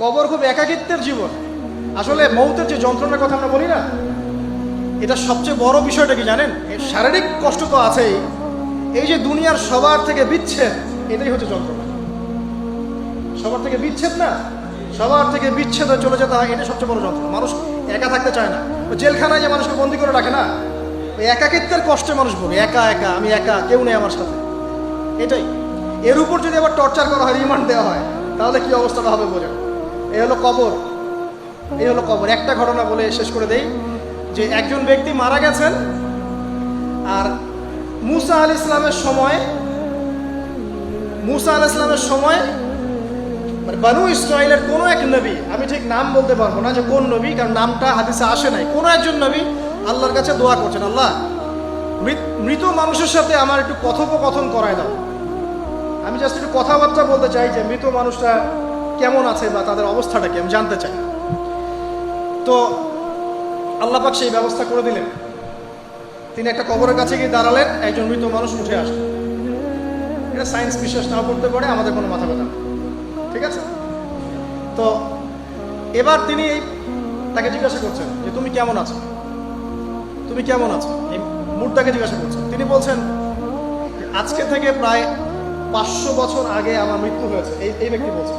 কবর খুব একাকিত্বের জীবন। আসলে মৌতের যে যন্ত্রণার কথা আমরা বলি না, এটা সবচেয়ে বড় বিষয়টা কি জানেন? শারীরিক কষ্ট তো আছেই। এই যে দুনিয়ার সবার থেকে বিচ্ছেদ, এটাই হচ্ছে যন্ত্রণা। সবার থেকে বিচ্ছেদ না, সবার থেকে বিচ্ছেদ হয়ে চলে যেতে হয় এটা সবচেয়ে বড় যন্ত্রণা। মানুষ একা থাকতে চায় না। জেলখানায় যে মানুষকে বন্দি করে রাখে না একাকিত্বের কষ্টে মানুষ বলে একা একা, আমি একা, কেউ নেই আমার সাথে। এটাই। এর উপর যদি আবার টর্চার করা হয় রিমান্ড দেওয়া হয়, তাহলে কি অবস্থাটা হবে বোঝেন এই হলো কবর। এই হলো কবর। একটা ঘটনা বলে শেষ করে দেই, যে একজন ব্যক্তি মারা গেছেন, আর মুসা আল ইসলামের সময়, মুসা আল ইসলামের সময় মানে বানু ইসরায়েলের কোনো এক নবী, আমি ঠিক নাম বলতে পারব না যে কোন নবী, কারণ নামটা হাদিসে আসে নাই, কোনো একজন নবী আল্লাহর কাছে দোয়া করছেন, আল্লাহ মৃত মানুষের সাথে আমার একটু কথোপকথন করায় দাও। আমি জাস্ট একটু কথাবার্তা বলতে চাই যে মৃত মানুষটা কেমন আছে বা তাদের অবস্থাটা কি, আমি জানতে চাই। তো আল্লাহ পাক সেই ব্যবস্থা করে দিলেন। তিনি একটা কবরের কাছে গিয়ে দাঁড়ালেন, একজন মৃত মানুষ উঠে আসলেন এটা সায়েন্স বিশ্বাস নাও করতে পারে, আমাদের কোনো মাথা ব্যথা ঠিক আছে? তো এবার তিনি এই তাকে জিজ্ঞাসা করছেন যে, তুমি কেমন আছো? তুমি কেমন আছো? এই মুর্দাকে জিজ্ঞাসা করছেন। তিনি বলছেন, আজকে থেকে প্রায় পাঁচশো বছর আগে আমার মৃত্যু হয়েছে। এই এই ব্যক্তি বলছেন।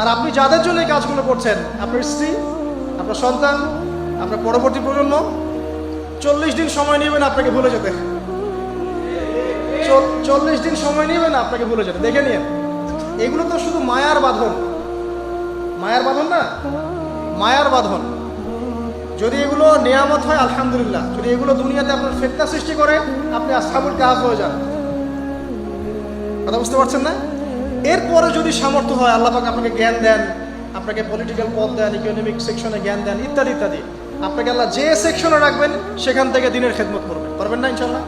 আর আপনি যাদের জন্য এই কাজগুলো করছেন, আপনার স্ত্রী, আপনার সন্তান, আপনার পরবর্তী প্রজন্ম, চল্লিশ দিন সময় নেবেন আপনাকে ভুলে যেতে। চল্লিশ দিন সময় নেবেন আপনাকে ভুলে যেতে। দেখে নিন, এগুলো তো শুধু মায়ার বাঁধন। মায়ার বাঁধন না, মায়ার বাঁধন। যদি এগুলো নিয়ামত হয়, আলহামদুলিল্লাহ। যদি এগুলো দুনিয়াতে আপনার ফেতনা সৃষ্টি করে, আপনি আস্থাবুল কাজ হয়ে যান। কথা বুঝতে পারছেন না? এরপরে যদি সামর্থ্য হয়, আল্লাহ পাক আপনাকে জ্ঞান দেন, আপনাকে পলিটিক্যাল পদ দেন ইকোনমিক সেকশনে জ্ঞান দেন, ইত্যাদি ইত্যাদি। আপনাকে আল্লাহ যে সেকশনে রাখবেন, সেখান থেকে দিনের খেদমত করবেন। পারবেন না ইনশাল্লাহ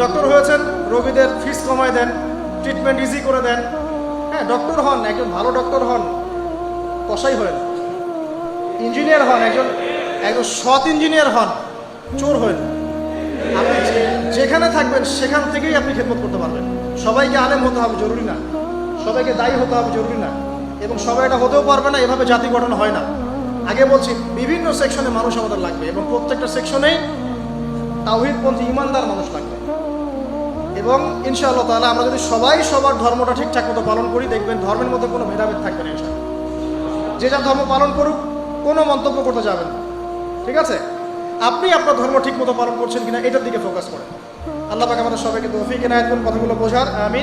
ডক্টর হয়েছেন, রোগীদের ফিস কমায় দেন ট্রিটমেন্ট ইজি করে দেন। হ্যাঁ ডক্টর হন, একজন ভালো ডক্টর হন কষাই হন ইঞ্জিনিয়ার হন, একজন একজন সৎ ইঞ্জিনিয়ার হন, চোর হন আপনি যেখানে থাকবেন, সেখান থেকেই আপনি খেদমত করতে পারবেন। সবাইকে আলেম হতে হবে, জরুরি না। সবাইকে দায়ী হতে হবে, জরুরি না। এবং সবাই এটা হতেও পারবে না, এভাবে জাতি গঠন হয় না। আগে বলছি, বিভিন্ন সেকশনে মানুষ আমাদের লাগবে এবং প্রত্যেকটা সেকশনেই তাওহিদপন্থী ইমানদার মানুষ লাগবে। এবং ইনশাআল্লাহ তাহলে আমরা যদি সবাই সবার ধর্মটা ঠিকঠাক মতো পালন করি, দেখবেন ধর্মের মধ্যে কোনো ভেদাভেদ থাকবে না যে যার ধর্ম পালন করুক, কোনো মন্তব্য করতে যাবেন ঠিক আছে? আপনি আপনার ধর্ম ঠিক মতো পালন করছেন কিনা, এটার দিকে ফোকাস করেন। আল্লাহ পাক আমাদের সবাইকে তৌফিক এনায়েত কথাগুলো বোঝার আমি